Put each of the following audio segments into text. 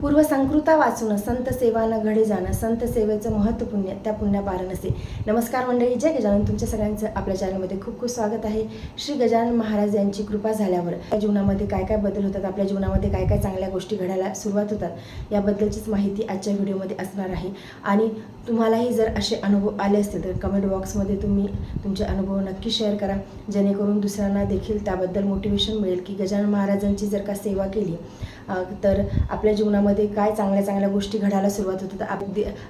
पूर्वसंकृता वाचून संत सेवानं घडे जाणं संत सेवेचं महत्त्व पुण्य त्या पुण्या नसे. नमस्कार मंडळी जय गजानन. तुमच्या सगळ्यांचं आपल्या चॅनलमध्ये खूप खूप स्वागत आहे. श्री गजानन महाराज यांची कृपा झाल्यावर आपल्या जीवनामध्ये काय काय बदल होतात आपल्या जीवनामध्ये काय काय चांगल्या गोष्टी घडायला सुरुवात होतात याबद्दलचीच माहिती आजच्या व्हिडिओमध्ये असणार आहे. आणि तुम्हालाही जर असे अनुभव आले असतील तर कमेंट बॉक्समध्ये तुम्ही तुमचे अनुभव नक्की शेअर करा. जेणेकरून दुसऱ्यांना देखील त्याबद्दल मोटिवेशन मिळेल की गजानन महाराजांची जर का सेवा केली तर आपल्या जीवनामध्ये काय चांगल्या चांगल्या गोष्टी घडायला सुरुवात होतात. आप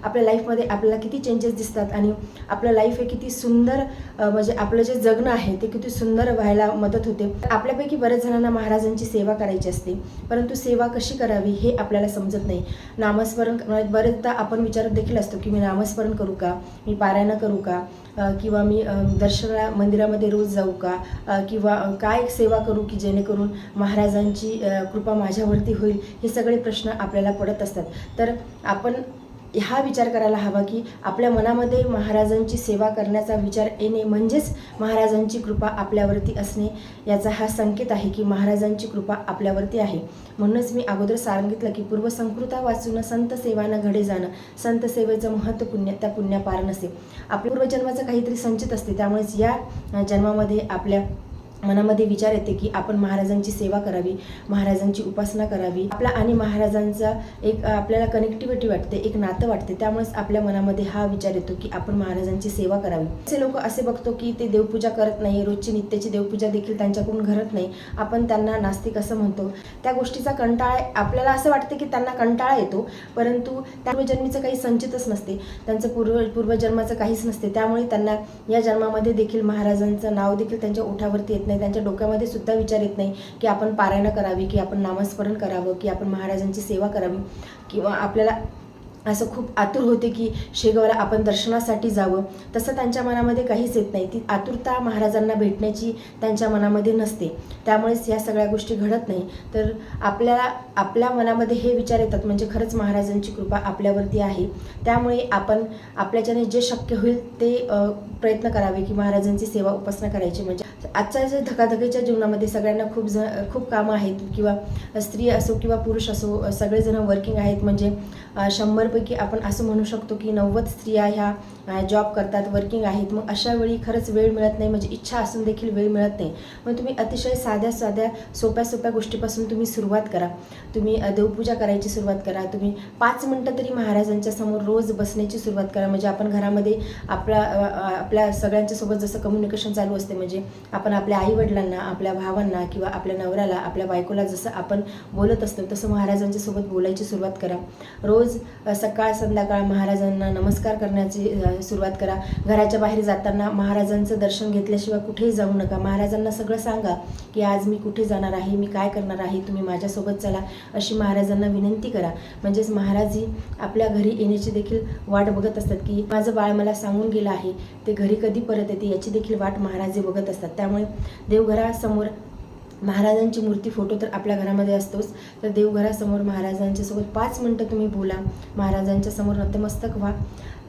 आपल्या लाईफमध्ये आपल्याला किती चेंजेस दिसतात आणि आपलं लाईफ हे किती सुंदर म्हणजे आपलं जे जगणं आहे ते किती सुंदर व्हायला मदत होते. आपल्यापैकी बऱ्याच जणांना महाराजांची सेवा करायची असते परंतु सेवा कशी करावी हे आपल्याला समजत नाही. नामस्मरण म्हणजे बरेचदा आपण विचारत देखील असतो की मी नामस्मरण करू का? मी पारायणं करू का? किंवा मी दर्शना मंदिरामध्ये रोज जाऊ का? किंवा काय सेवा करू की जेणेकरून महाराजांची कृपा माझ्यावरती होईल? हे सगळे प्रश्न आपल्याला पडत असतात. तर आपण हा विचार करायला हवा की आपल्या मनामध्ये महाराजांची सेवा करण्याचा विचार येणे म्हणजेच महाराजांची कृपा आपल्यावरती असणे याचा हा संकेत आहे की महाराजांची कृपा आपल्यावरती आहे. म्हणूनच मी अगोदर सांगितलं की पूर्वसंकृता वाचून संत सेवानं घडे जाणं संत सेवेचं महत्त्व पुण्य त्या पुण्यापार नसे. आपल्या पूर्वजन्माचं काहीतरी संचित असते त्यामुळेच या जन्मामध्ये आपल्या मनामध्ये विचार येते की आपण महाराजांची सेवा करावी महाराजांची उपासना करावी. आपला आणि महाराजांचा एक आपल्याला कनेक्टिव्हिटी वाटते एक नातं वाटते. त्यामुळेच आपल्या मनामध्ये हा विचार येतो की आपण महाराजांची सेवा करावी. असे लोक असे बघतो की ते देवपूजा करत नाही रोजची नित्याची देवपूजा देखील त्यांच्याकडून घरत नाही. आपण त्यांना नास्तिक असं म्हणतो. त्या गोष्टीचा कंटाळा आपल्याला असं वाटते की त्यांना कंटाळा येतो परंतु त्या पूर्वजन्मीचं काही संचितच नसते. त्यांचं पूर्व पूर्वजन्माचं काहीच नसते. त्यामुळे त्यांना या जन्मामध्ये देखील महाराजांचं नाव देखील त्यांच्या ओठावरती येत नाही त्यांच्या डोक्यामध्ये सुद्धा विचार येत नाही की आपण पारायणं करावी की आपण नामस्मरण करावं की आपण महाराजांची सेवा करावी. किंवा आपल्याला असं खूप आतुर होते की शेगावला आपण दर्शनासाठी जावं. तसं त्यांच्या मनामध्ये काहीच येत नाही. ती आतुरता महाराजांना भेटण्याची त्यांच्या मनामध्ये नसते. त्यामुळेच या सगळ्या गोष्टी घडत नाही. तर आपल्याला आपल्या मनामध्ये हे विचार येतात म्हणजे खरंच महाराजांची कृपा आपल्यावरती आहे. त्यामुळे आपण आपल्याच्याने जे शक्य होईल ते प्रयत्न करावे की महाराजांची सेवा उपासना करायची. म्हणजे आजच्या जे धकाधकीच्या जीवनामध्ये सगळ्यांना खूप ज खूप कामं आहेत किंवा स्त्री असो किंवा पुरुष असो सगळेजण वर्किंग आहेत. म्हणजे शंभरपैकी आपण असं म्हणू शकतो की नव्वद स्त्रिया ह्या जॉब करतात वर्किंग आहेत. मग अशा वेळी खरंच वेळ मिळत नाही. म्हणजे इच्छा असून देखील वेळ मिळत नाही. मग तुम्ही अतिशय साध्या साध्या सोप्या सोप्या गोष्टीपासून तुम्ही सुरुवात करा. तुम्ही देवपूजा करायची सुरुवात करा. तुम्ही पाच मिनटं तरी महाराजांच्या समोर रोज बसण्याची सुरुवात करा. म्हणजे आपण घरामध्ये आपला आपल्या सगळ्यांच्यासोबत जसं कम्युनिकेशन चालू असते म्हणजे आपण आपल्या आईवडिलांना आपल्या भावांना किंवा आपल्या नवऱ्याला आपल्या बायकोला जसं आपण बोलत असतो तसं महाराजांच्या सोबत बोलायची सुरुवात करा. रोज सकाळ संध्याकाळ महाराजांना नमस्कार करण्याची सुरुवात करा. घराच्या बाहेर जाताना महाराजांचं दर्शन घेतल्याशिवाय कुठेही जाऊ नका. महाराजांना सगळं सांगा की आज मी कुठे जाणार आहे मी काय करणार आहे तुम्ही माझ्यासोबत चला अशी महाराजांना विनंती करा. म्हणजेच महाराजी आपल्या घरी येण्याची देखील वाट बघत असतात की माझं बाळ मला सांगून गेलं आहे ते घरी कधी परत येते याची देखील वाट महाराजे बघत असतात. त्यामुळे देवघरासमोर महाराजांची मूर्ती फोटो तर आपल्या घरामध्ये असतोच. तर देवघरासमोर महाराजांच्यासोबत पाच मिनटं तुम्ही बोला. महाराजांच्या समोर नतमस्तक व्हा.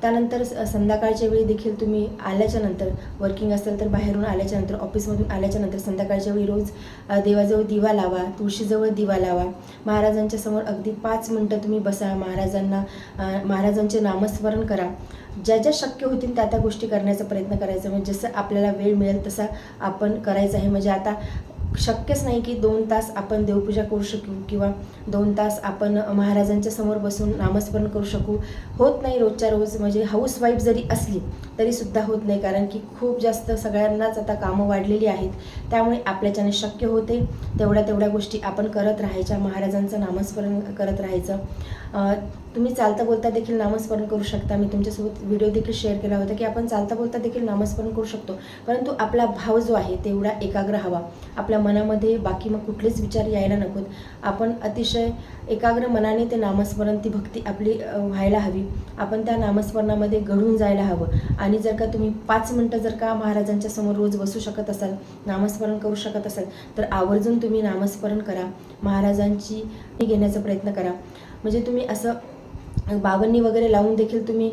त्यानंतर स- संध्याकाळच्या वेळी देखील तुम्ही आल्याच्यानंतर वर्किंग असेल तर बाहेरून आल्याच्यानंतर ऑफिसमधून आल्याच्यानंतर संध्याकाळच्या वेळी रोज देवाजवळ दिवा लावा तुळशीजवळ दिवा लावा. महाराजांच्या समोर अगदी पाच मिनटं तुम्ही बसा महाराजांना महाराजांचे नामस्मरण करा. ज्या ज्या शक्य होतील त्या त्या गोष्टी करण्याचा प्रयत्न करायचा. म्हणजे जसं आपल्याला वेळ मिळेल तसा आपण करायचं आहे. म्हणजे आता शक्यच नाही की दोन तास आपण देवपूजा करू शकू किंवा दोन तास आपण महाराजांच्या समोर बसून नामस्मरण करू शकू. होत नाही रोजच्या रोज म्हणजे हाऊसवाईफ जरी असली तरीसुद्धा होत नाही. कारण की खूप जास्त सगळ्यांनाच आता कामं वाढलेली आहेत. त्यामुळे आपल्याच्याने शक्य होते तेवढ्या तेवढ्या गोष्टी आपण करत राहायच्या महाराजांचं नामस्मरण करत राहायचं. तुम्ही चालता बोलता देखील नामस्मरण करू शकता. मी तुमच्यासोबत व्हिडिओ देखील शेअर केला होता की आपण चालता बोलता देखील नामस्मरण करू शकतो. परंतु आपला भाव जो आहे तेवढा एकाग्र हवा. आपल्या मनामध्ये बाकी मग कुठलेच विचार यायला नकोत. आपण अतिशय एकाग्र मनाने ते नामस्मरण ती भक्ती आपली व्हायला हवी. आपण त्या नामस्मरणामध्ये घडून जायला हवं. आणि जर का तुम्ही पाच मिनटं जर का महाराजांच्या समोर रोज बसू शकत असाल नामस्मरण करू शकत असाल तर आवर्जून तुम्ही नामस्मरण करा. महाराजांची घेण्याचा प्रयत्न करा. म्हणजे तुम्ही असं बावन्नी वगैरे लावून देखील तुम्ही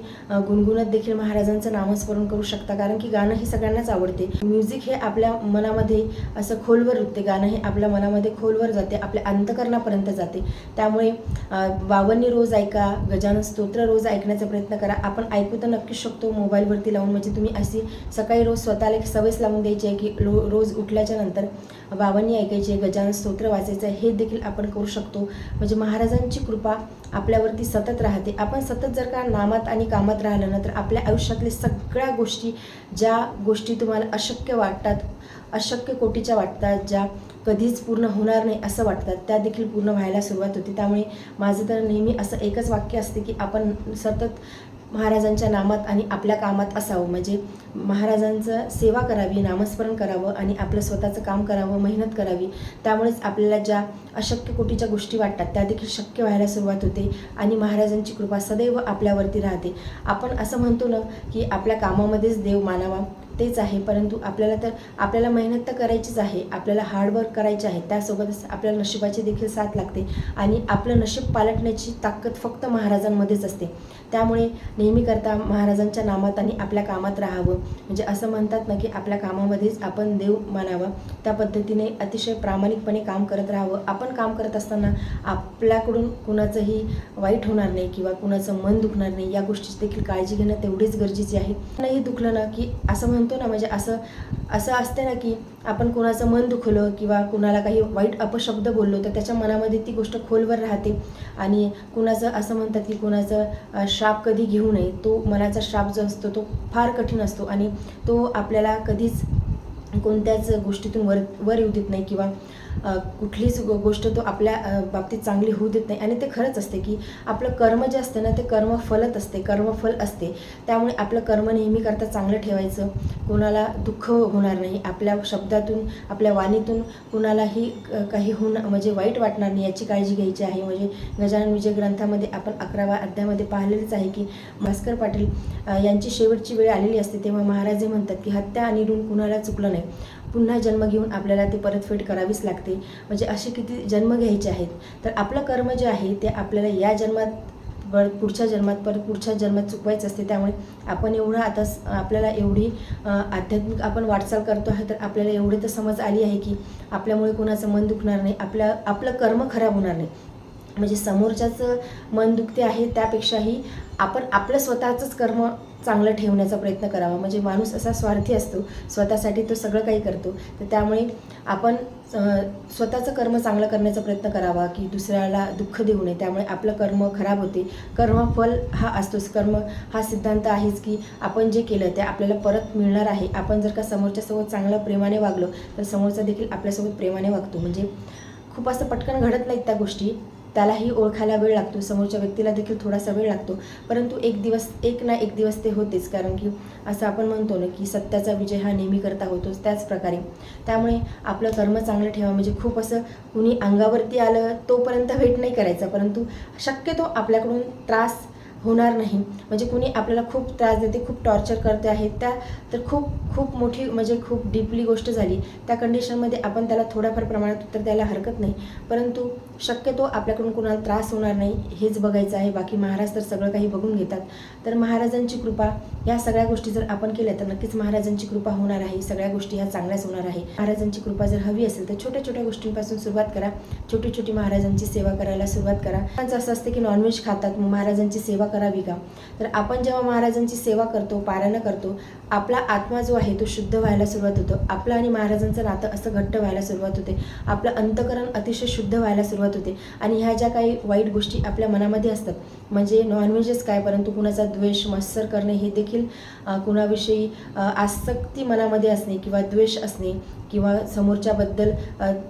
गुणगुणत देखील महाराजांचं नामस्मरण करू शकता. कारण की गाणं हे सगळ्यांनाच आवडते. म्युझिक हे आपल्या मनामध्ये असं खोलवर रुतते. गाणं हे आपल्या मनामध्ये खोलवर जाते. आपल्या अंतकरणापर्यंत जाते. त्यामुळे बावन्नी रोज ऐका गजानन स्तोत्र रोज ऐकण्याचा प्रयत्न करा. आपण ऐकू तर नक्कीच शकतो मोबाईलवरती लावून. म्हणजे तुम्ही अशी सकाळी रोज स्वतःला एक सवयच लावून द्यायची आहे की रो रोज उठल्याच्या नंतर बावन्नी ऐकायची आहे गजानन स्तोत्र वाचायचं आहे हे देखील आपण करू शकतो. म्हणजे महाराजांची कृपा आपल्यावरती सतत राहते. आपण सतत जर का नामात आणि कामात राहिलं ना तर आपल्या आयुष्यातल्या सगळ्या गोष्टी ज्या गोष्टी तुम्हाला अशक्य वाटतात अशक्य कोटीच्या वाटतात ज्या कधीच पूर्ण होणार नाही असं वाटतात त्या देखील पूर्ण व्हायला सुरुवात होते. त्यामुळे माझं तर नेहमी असं एकच वाक्य असते की आपण सतत महाराजांच्या नामात आणि आपल्या कामात असावं. म्हणजे महाराजांचं सेवा करावी नामस्मरण करावं आणि आपलं स्वतःचं काम करावं मेहनत करावी. त्यामुळेच आपल्याला ज्या अशक्य कोटीच्या गोष्टी वाटतात त्या देखील शक्य व्हायला सुरुवात होते आणि महाराजांची कृपा सदैव आपल्यावरती राहते. आपण असं म्हणतो ना की आपल्या कामामध्येच देव मानावा तेच आहे. परंतु आपल्याला तर आपल्याला मेहनत तर करायचीच आहे. आपल्याला हार्डवर्क करायचे आहे. त्यासोबतच आपल्याला नशिबाची देखील साथ लागते आणि आपलं नशीब पालटण्याची ताकद फक्त महाराजांमध्येच असते. त्यामुळे नेहमी करता महाराजांच्या नामात आणि आपल्या कामात राहावं. म्हणजे असं म्हणतात ना की आपल्या कामामध्येच आपण देव मानावं. त्या पद्धतीने अतिशय प्रामाणिकपणे काम करत राहावं. आपण काम करत असताना आपल्याकडून कुणाचंही वाईट होणार नाही किंवा कुणाचं मन दुखणार नाही. या गोष्टीची देखील काळजी घेणं तेवढीच गरजेची आहे. नाही दुखलं ना की असं म्हणतो ना म्हणजे असं असं असते ना की आपण कुणाचं मन दुखलं किंवा कुणाला काही वाईट अपशब्द बोललो तर त्याच्या मनामध्ये ती गोष्ट खोलवर राहते. आणि कुणाचं असं म्हणतात की कुणाचं श्राप कधी घेऊ नये तो मनाचा श्राप जो असतो तो फार कठीण असतो. आणि तो आपल्याला कधीच कोणत्याच गोष्टीतून वर वर येऊ देत नाही किंवा कुठलीच गो- गोष्ट तो आपल्या बाबतीत चांगली होऊ देत नाही. आणि ते खरंच असते की आपलं कर्म जे असते ना ते कर्म फलत असते कर्मफल असते. त्यामुळे आपलं कर्म नेहमी करता चांगलं ठेवायचं. कोणाला दुःख होणार नाही. आपल्या शब्दातून आपल्या वाणीतून कुणालाही काही होऊन म्हणजे वाईट वाटणार नाही याची काळजी घ्यायची आहे. म्हणजे गजानन विजय ग्रंथामध्ये आपण अकरावा अध्यायामध्ये पाहिलेलंच आहे की भास्कर पाटील यांची शेवटची वेळ आलेली असते तेव्हा महाराज हे म्हणतात की हत्या आणि ऋण कुणाला चुकलं नाही. पुन्हा जन्म घेऊन आपल्याला ते परतफेड करावीच लागते. म्हणजे असे किती जन्म घ्यायचे आहेत. तर आपलं कर्म जे आहे ते आपल्याला या जन्मात वर पुढच्या जन्मात परत पुढच्या जन्मात चुकवायचं असते. त्यामुळे आपण एवढं आता स- आपल्याला एवढी आध्यात्मिक आपण वाटचाल करतो आहे तर आपल्याला एवढे तर समज आली आहे की आपल्यामुळे कोणाचं मन दुखणार नाही. आपल्या आपलं कर्म खराब होणार नाही. म्हणजे समोरच्याचं मन दुखते आहे त्यापेक्षाही आपण आपलं स्वतःचंच कर्म चांगलं ठेवण्याचा प्रयत्न करावा. म्हणजे माणूस असा स्वार्थी असतो स्वतःसाठी तो सगळं काही करतो. तर त्यामुळे आपण स्वतःचं कर्म चांगलं करण्याचा प्रयत्न करावा की दुसऱ्याला दुःख देऊ नये. त्यामुळे आपलं कर्म खराब होते. कर्मफल हा असतोच. कर्म हा सिद्धांत आहेच की आपण जे केलं ते आपल्याला परत मिळणार आहे. आपण जर का समोरच्यासोबत चांगलं प्रेमाने वागलो तर समोरचा देखील आपल्यासोबत प्रेमाने वागतो. म्हणजे खूप असं पटकन घडत नाहीत त्या गोष्टी. त्यालाही ओळखायला वेळ लागतो. समोरच्या व्यक्तीला देखील थोडासा वेळ लागतो. परंतु एक दिवस एक ना एक दिवस ते होतेच. कारण की असं आपण म्हणतो ना की सत्याचा विजय हा नेहमी करता होतोच. त्याच प्रकारे. त्यामुळे आपलं कर्म चांगलं ठेवा. म्हणजे खूप असं कुणी अंगावरती आलं तोपर्यंत वेट नाही करायचा. परंतु शक्यतो आपल्याकडून त्रास होणार नाही. म्हणजे कुणी आपल्याला खूप त्रास देते खूप टॉर्चर करते आहे त्या तर खूप खूप मोठी म्हणजे खूप डीपली गोष्ट झाली. त्या कंडिशनमध्ये आपण त्याला थोड्याफार प्रमाणात उत्तर द्यायला हरकत नाही. परंतु शक्यतो आपल्याकडून कुणाला त्रास होणार नाही हेच बघायचं आहे. बाकी महाराज तर सगळं काही बघून घेतात. तर महाराजांची कृपा या सगळ्या गोष्टी जर आपण केल्या तर नक्कीच महाराजांची कृपा होणार आहे. सगळ्या गोष्टी ह्या चांगल्याच होणार आहे. महाराजांची कृपा जर हवी असेल तर छोट्या छोट्या गोष्टींपासून सुरुवात करा. छोटी छोटी महाराजांची सेवा करायला सुरुवात करा. त्यांचं असं असतं की नॉनव्हेज खातात मग महाराजांची सेवा करावी का? तर आपण जेव्हा महाराजांची सेवा करतो पारायणं करतो आपला आत्मा जो आहे तो शुद्ध व्हायला सुरुवात होतो. आपलं आणि महाराजांचं नातं असं घट्ट व्हायला सुरुवात होते. आपलं अंतकरण अतिशय शुद्ध व्हायला सुरुवात होते. आणि ह्या ज्या काही वाईट गोष्टी आपल्या मनामध्ये असतात म्हणजे नॉनव्हेजच काय परंतु कुणाचा द्वेष मत्सर करणे हे देखील कुणाविषयी आसक्ती मनामध्ये असणे किंवा द्वेष असणे किंवा समोरच्याबद्दल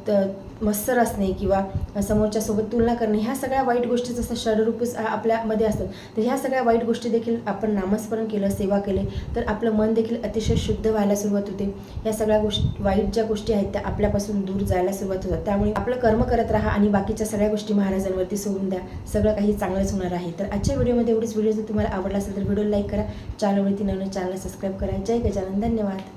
त- मत्सर असणे किंवा समोरच्यासोबत तुलना करणे ह्या सगळ्या वाईट गोष्टी जसं षडरूपच आपल्यामध्ये असतात तर ह्या सगळ्या वाईट गोष्टी देखील आपण नामस्मरण केलं सेवा केले तर आपलं मन देखील अतिशय शुद्ध व्हायला सुरुवात होते. या सगळ्या गोष्टी वाईट ज्या गोष्टी आहेत त्या आपल्यापासून दूर जायला सुरुवात होतात. त्यामुळे आपलं कर्म करत राहा आणि बाकीच्या सगळ्या गोष्टी महाराजांवरती सोडून द्या. सगळं काही चांगलंच होणार आहे. तर आजच्या व्हिडिओमध्ये एवढीच. व्हिडिओ जर तुम्हाला आवडला असेल तर व्हिडिओ लाईक करा. चॅनलवरती नवीन चॅनल सबस्क्राईब करा. जय गजानन. धन्यवाद.